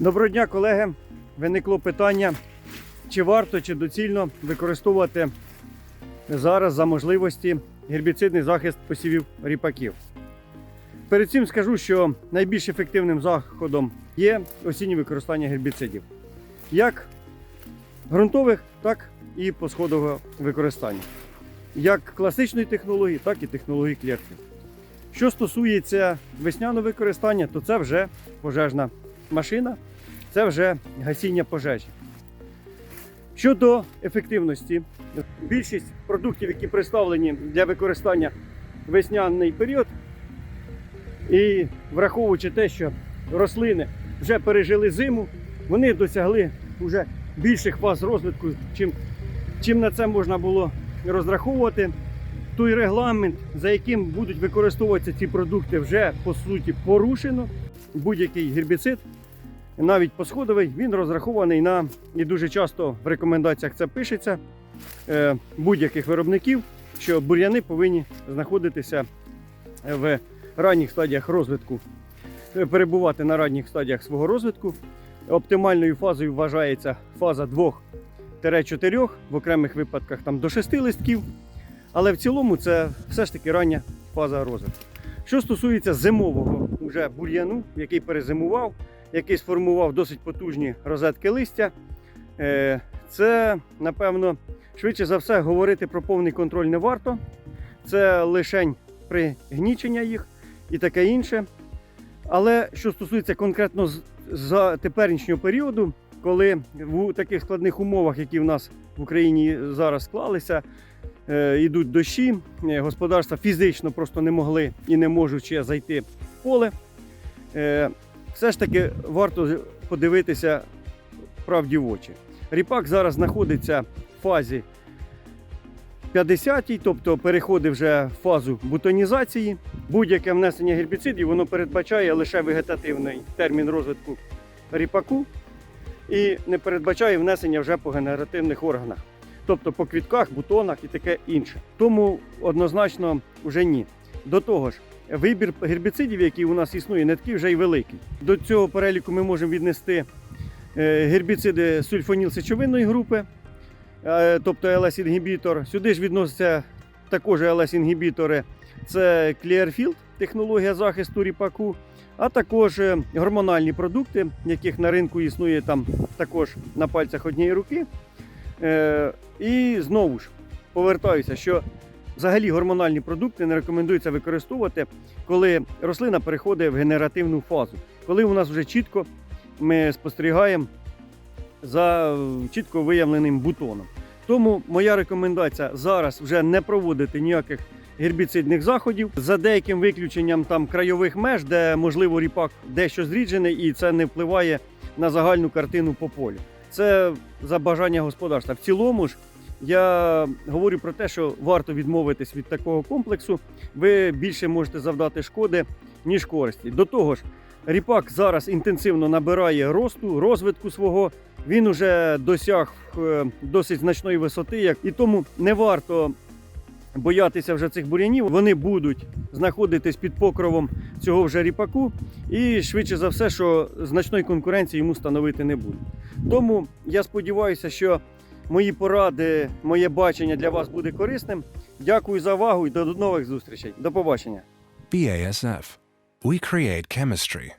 Доброго дня, колеги. Виникло питання, чи варто чи доцільно використовувати зараз за можливості гербіцидний захист посівів ріпаків. Перед цим скажу, що найбільш ефективним заходом є осіннє використання гербіцидів. Як ґрунтових, так і посходового використання. Як класичної технології, так і технології клєрки. Що стосується весняного використання, то це вже пожежна машина, це вже гасіння пожежі. Щодо ефективності, більшість продуктів, які представлені для використання в весняний період, і враховуючи те, що рослини вже пережили зиму, вони досягли вже більших фаз розвитку, чим, чим на це можна було розраховувати. Той регламент, за яким будуть використовуватися ці продукти, вже по суті порушено. Будь-який гербіцид, навіть посходовий, він розрахований на і дуже часто в рекомендаціях це пишеться е, будь-яких виробників, що бур'яни повинні знаходитися в ранніх стадіях розвитку, е, перебувати на ранніх стадіях свого розвитку. Оптимальною фазою вважається фаза 2-4, в окремих випадках там до 6 листків. Але в цілому це все ж таки рання фаза розвитку. Що стосується зимового вже бур'яну, який перезимував, який сформував досить потужні розетки листя, е, це, напевно, швидше за все говорити про повний контроль не варто. Це лишень пригнічення їх і таке інше. Але що стосується конкретно за теперішнього періоду, коли в таких складних умовах, які в нас в Україні зараз склалися, е, йдуть дощі, е, господарства фізично просто не могли і не можуть ще зайти в поле. Все ж таки варто подивитися правді в очі. Ріпак зараз знаходиться в фазі 50-й, тобто переходить вже в фазу бутонізації. Будь-яке внесення гербіцидів воно передбачає лише вегетативний термін розвитку ріпаку і не передбачає внесення вже по генеративних органах тобто по квітках, бутонах і таке інше. Тому однозначно вже ні. До того ж, вибір гербіцидів, який у нас існує, не такий вже й великий. До цього переліку ми можемо віднести е, гербіциди сульфоніл-сечовинної групи, е, тобто ЛС-інгібітор. Сюди ж відносяться також ЛС-інгібітори. Це Clearfield, технологія захисту ріпаку, а також е, гормональні продукти, яких на ринку існує там також на пальцях однієї руки. І знову ж повертаюся, що взагалі гормональні продукти не рекомендується використовувати, коли рослина переходить в генеративну фазу. Коли у нас вже чітко ми спостерігаємо за е, чітко виявленим бутоном. Тому моя рекомендація зараз вже не проводити ніяких гербіцидних заходів за деяким виключенням там крайових меж, де можливо ріпак дещо зріджений, і це не впливає на загальну картину по полю. Це за бажання господарства. В цілому ж я говорю про те, що варто відмовитись від такого комплексу. Ви більше можете завдати шкоди, ніж користі. До того ж, ріпак зараз інтенсивно набирає росту, розвитку свого. Він уже досяг е, досить значної висоти, як і тому не варто боятися вже цих бур'янів. Вони будуть знаходитись під покровом цього вже ріпаку, і швидше за все, що значної конкуренції йому становити не будуть. Тому я сподіваюся, що мої поради, моє бачення для вас буде корисним. Дякую за увагу і до нових зустрічей. До побачення. BASF. We create chemistry